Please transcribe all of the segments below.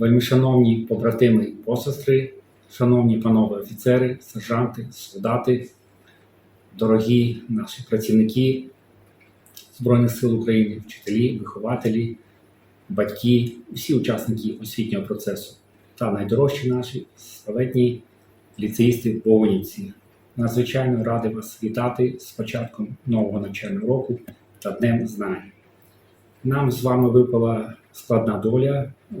Вельмишановні побратими і посестри, шановні панове офіцери, сержанти, солдати, дорогі наші працівники Збройних сил України, вчителі, вихователі, батьки, всі учасники освітнього процесу та найдорожчі наші славетні ліцеїсти Богунівці. Надзвичайно радий вас вітати з початком нового навчального року та Днем Знань. Нам з вами випала складна доля е,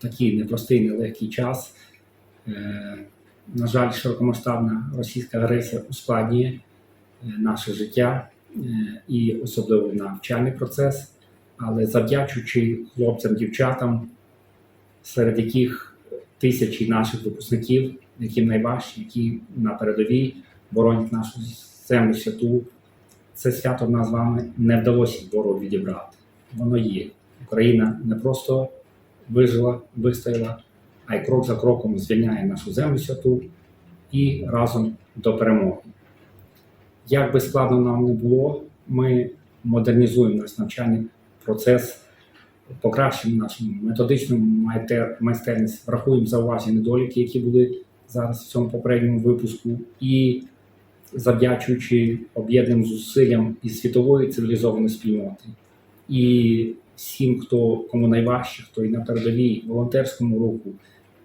такий непростий, нелегкий час. Е, На жаль, широкомасштабна російська агресія ускладнює е, наше життя е, і особливо навчальний процес. Але завдячуючи хлопцям, дівчатам, серед яких тисячі наших випускників, які найважчі, які на передовій боронять нашу землю святу, це свято в нас з вами не вдалося ворогу відібрати. Воно є. Україна не просто вижила, вистояла, а й крок за кроком звільняє нашу землю святу і разом до перемоги. Як би складно нам не було, ми модернізуємо наш навчальний процес, покращуємо нашу методичну майстерність, врахуємо зауваження недоліки, які були зараз в цьому попередньому випуску, і завдячуючи об'єднаним зусиллям і світової цивілізованої спільноти, і всім, хто кому найважче, хто і на передовій волонтерському руху.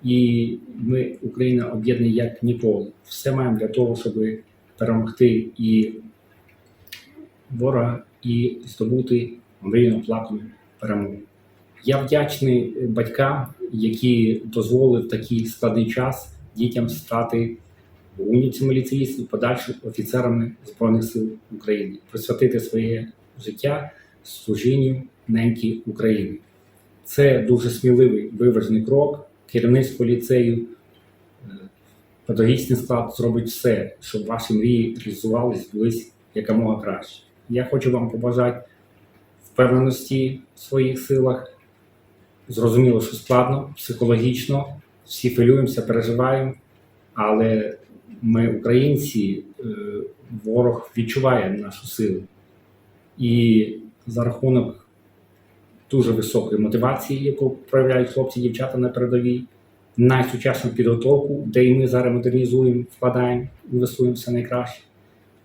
І ми, Україна, об'єднані як ніколи. Все маємо для того, щоб перемогти і ворога, і здобути мрійно плакану перемогу. Я вдячний батькам, які дозволили в такий складний час дітям стати умільцями ліцеїстів, подальшими офіцерами Збройних сил України, присвятити своє життя служінню неньки України. Це дуже сміливий виважений крок. Керівництво ліцею, е, педагогічний склад зробить все, щоб ваші мрії реалізувались, збулись якомога краще. Я хочу вам побажати впевненості в своїх силах. Зрозуміло, що складно, психологічно, всі хвилюємося, переживаємо, але ми, українці, е, ворог відчуває нашу силу. І за рахунок дуже високої мотивації, яку проявляють хлопці і дівчата на передовій, найсучасну підготовку, де і ми зараз модернізуємо, вкладаємо, інвестуємо все найкраще,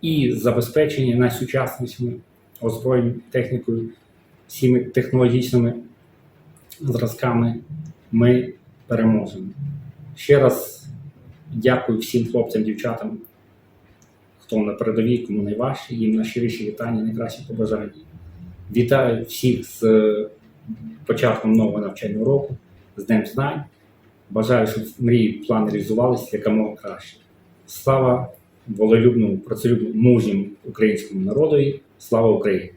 і забезпечення найсучаснішими озброєнням, технікою, всіми технологічними зразками ми переможемо. Ще раз дякую всім хлопцям, дівчатам, хто на передовій, кому найважче, їм наші щиріші вітання, найкращі побажання. Вітаю всіх з е, початком нового навчального року, з Днем Знань. Бажаю, щоб мрії, плани реалізувалися якомога краще. Слава волелюбному, працелюбному, мужньому українському народові. Слава Україні!